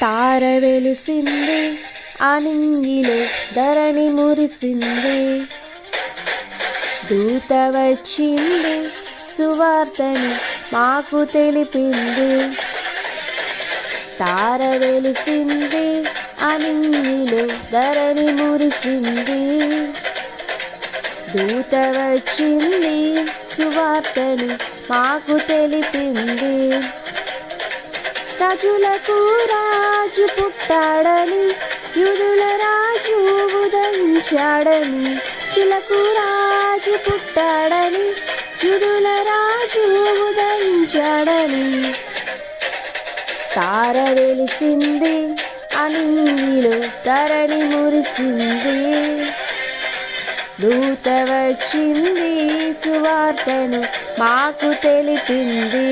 తార వెలిసింది అనింగిలో ధరణి మురిసింది. దూత వచ్చింది సువార్తని మాకు తెలిపింది. తార వెలిసింది అనింగిలో ధరణి మురిసింది. దూత వచ్చింది సువార్తని మాకు తెలిపింది. రాజులకు రాజు పుట్టాడని యుదుల రాజు ఉదంచాడని తిలకు రాజు పుట్టాడని యుదుల రాజు ఉదయించాడని. తార వెలిసింది అనింగిలో తరణి మురిసింది. దూత వచ్చింది సువార్తను మాకు తెలిపింది.